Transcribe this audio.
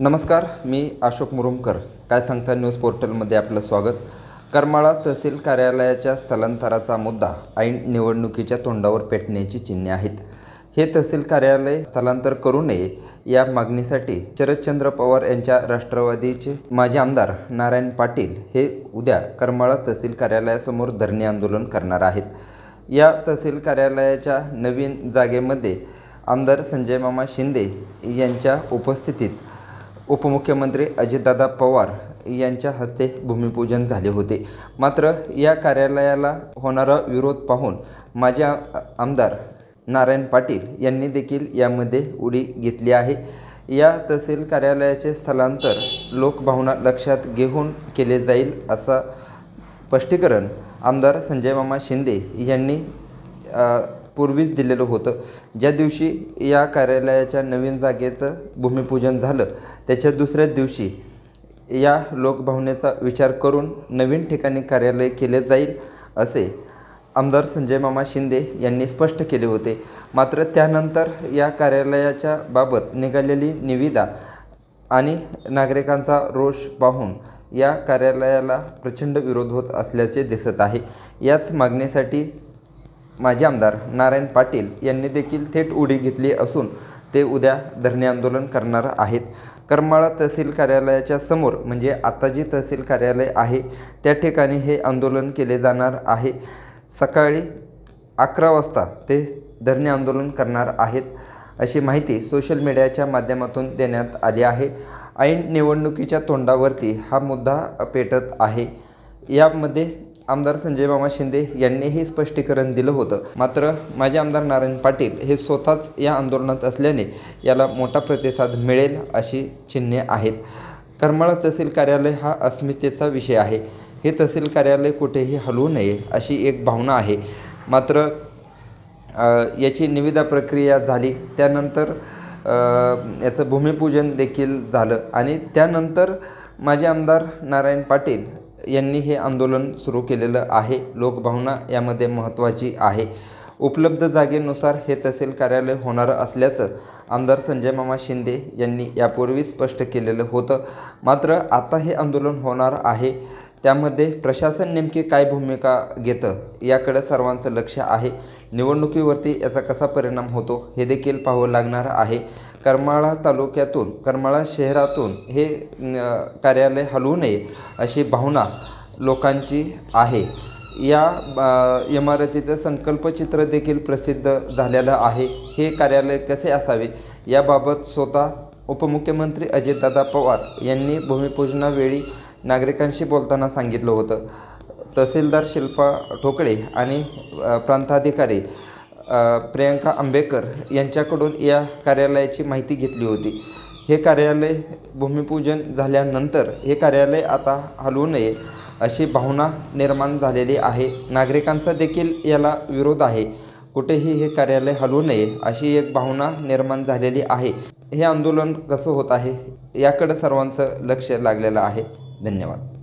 नमस्कार मी अशोक मुरुमकर. काय सांगता न्यूज पोर्टलमध्ये आपलं स्वागत. करमाळा तहसील कार्यालयाच्या स्थलांतराचा मुद्दा ऐन निवडणुकीच्या तोंडावर पेटण्याची चिन्हे आहेत. हे तहसील कार्यालय स्थलांतर करू नये या मागणीसाठी शरदचंद्र पवार यांच्या राष्ट्रवादीचे माजी आमदार नारायण पाटील हे उद्या करमाळा तहसील कार्यालयासमोर धरणे आंदोलन करणार आहेत. या तहसील कार्यालयाच्या नवीन जागेमध्ये आमदार संजय मामा शिंदे यांच्या उपस्थितीत उपमुख्यमंत्री अजितदादा पवार यांच्या हस्ते भूमिपूजन झाले होते. मात्र या कार्यालयाला होणारा विरोध पाहून माझे आमदार नारायण पाटील यांनी देखील यामध्ये उडी घेतली आहे. या तहसील कार्यालयाचे स्थलांतर लोकभावना लक्षात घेऊन केले जाईल असा स्पष्टीकरण आमदार संजय मामा शिंदे यांनी पूर्वीच दिलेलं होतं. ज्या दिवशी या कार्यालयाच्या नवीन जागेचं भूमिपूजन झालं त्याच्या दुसऱ्याच दिवशी या लोकभावनेचा विचार करून नवीन ठिकाणी कार्यालय केले जाईल असे आमदार संजय मामा शिंदे यांनी स्पष्ट केले होते. मात्र त्यानंतर या कार्यालयाच्या बाबत निघालेली निविदा आणि नागरिकांचा रोष पाहून या कार्यालयाला प्रचंड विरोध होत असल्याचे दिसत आहे. याच मागणीसाठी माजी आमदार नारायण पाटील यांनी देखील थेट उडी घेतली असून ते उद्या धरणे आंदोलन करणार आहेत. करमाळा तहसील कार्यालयाच्या समोर म्हणजे आता जे तहसील कार्यालय आहे त्या ठिकाणी हे आंदोलन केले जाणार आहे. सकाळी अकरा वाजता ते धरणे आंदोलन करणार आहेत अशी माहिती सोशल मीडियाच्या माध्यमातून देण्यात आली आहे. ऐन निवडणुकीच्या तोंडावरती हा मुद्दा पेटत आहे. यामध्ये आमदार संजय मामा शिंदे यांनीही स्पष्टीकरण दिलं होतं. मात्र माझे आमदार नारायण पाटील हे स्वतःच या आंदोलनात असल्याने याला मोठा प्रतिसाद मिळेल अशी चिन्हे आहेत. करमाळा तहसील कार्यालय हा अस्मितेचा विषय आहे. हे तहसील कार्यालय कुठेही हलवू नये अशी एक भावना आहे. मात्र याची निविदा प्रक्रिया झाली त्यानंतर याचं भूमिपूजन देखील झालं आणि त्यानंतर माजी आमदार नारायण पाटील यांनी हे आंदोलन सुरू केलेलं आहे. लोकभावना यामध्ये महत्त्वाची आहे. उपलब्ध जागेनुसार हे तहसील कार्यालय होणार असल्याचं आमदार संजय मामा शिंदे यांनी यापूर्वी स्पष्ट केलेलं होतं. मात्र आता हे आंदोलन होणार आहे. त्यामध्ये प्रशासन नेमकी काय भूमिका घेतं याकडं सर्वांचं लक्ष आहे. निवडणुकीवरती याचा कसा परिणाम होतो हे देखील पाहावं लागणार आहे. करमाळा तालुक्यातून करमाळा शहरातून हे कार्यालय हलवू नये अशी भावना लोकांची आहे. या इमारतीचं संकल्पचित्र देखील प्रसिद्ध झालेलं आहे. हे कार्यालय कसे असावे याबाबत स्वतः उपमुख्यमंत्री अजितदादा पवार यांनी भूमिपूजनावेळी नागरिकांशी बोलताना सांगितलं होतं. तहसीलदार शिल्पा ठोकळे आणि प्रांताधिकारी प्रियंका आंबेकर यांच्याकडून या कार्यालयाची माहिती घेतली होती. हे कार्यालय भूमिपूजन झाल्यानंतर हे कार्यालय आता हलवू नये अशी भावना निर्माण झालेली आहे. नागरिकांचा देखील याला विरोध आहे. कुठेही हे कार्यालय हलवू नये अशी एक भावना निर्माण झालेली आहे. हे आंदोलन कसं होत आहे याकडे सर्वांचं लक्ष लागलेलं आहे. धन्यवाद.